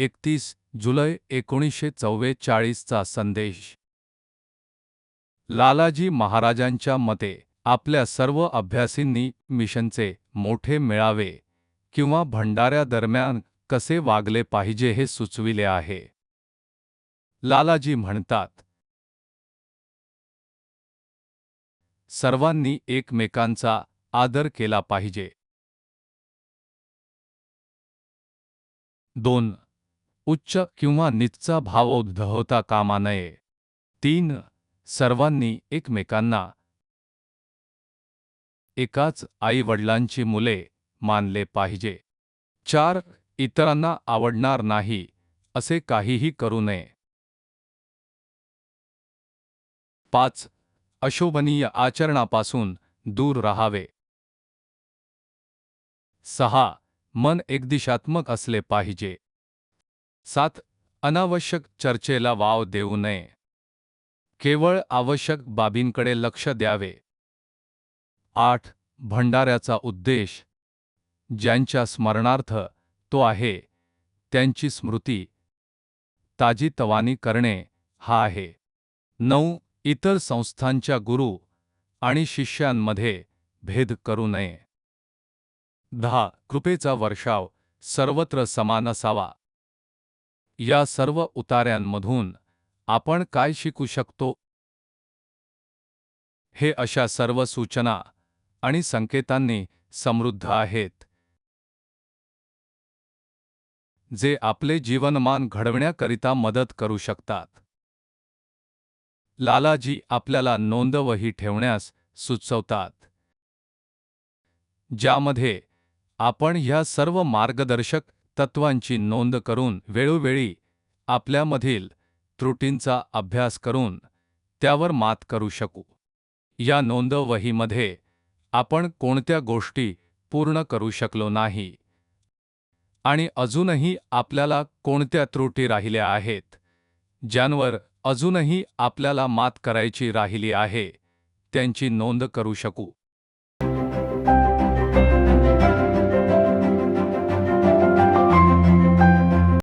एकतीस जुलै एकोणीसशे चव्वेचाळीसचा संदेश. लालाजी महाराजांच्या मते आपल्या सर्व अभ्यासींनी मिशनचे मोठे मेळावे किंवा भंडाऱ्यादरम्यान कसे वागले पाहिजे हे सुचविले आहे. लालाजी म्हणतात सर्वांनी एकमेकांचा आदर केला पाहिजे. दोन उच्च किंवा नीचचा भाव उद्भवता कामा नये. तीन सर्वांनी एकमेकांना एकाच आई वडिलांची मुले मानले पाहिजे. चार इतरांना आवडणार नाही असे काहीही करू नये. पाच अशोभनीय आचरणापासून दूर राहावे. सहा मन एकदिशात्मक असले पाहिजे. सात अनावश्यक चर्चेला वाव देऊ नये. केवळ आवश्यक बाबींकडे लक्ष द्यावे. आठ भंडाऱ्याचा उद्देश ज्यांच्या स्मरणार्थ तो आहे त्यांची स्मृती ताजीतवानी करणे हा आहे. नऊ इतर संस्थांच्या गुरु आणि शिष्यांमध्ये भेद करू नये. दहा कृपेचा वर्षाव सर्वत्र समान असावा. या सर्व उतार्यांमधून आपण काय शिकू शकतो? हे अशा सर्व सूचना आणि संकेतांनी समृद्ध आहेत. जे आपले जीवनमान घडवण्याकरिता मदत करू शकतात. लालाजी आपल्याला नोंदवही ठेवण्यास सुचवतात. ज्यामध्ये आपण ह्या सर्व मार्गदर्शक तत्वांची नोंद करून वेळोवेळी आपल्यामधील त्रुटींचा अभ्यास करून त्यावर मात करू शकू. या नोंदवहीमध्ये आपण कोणत्या गोष्टी पूर्ण करू शकलो नाही आणि अजूनही आपल्याला कोणत्या त्रुटी राहिल्या आहेत ज्यांवर अजूनही आपल्याला मात करायची राहिली आहे त्यांची नोंद करू शकू.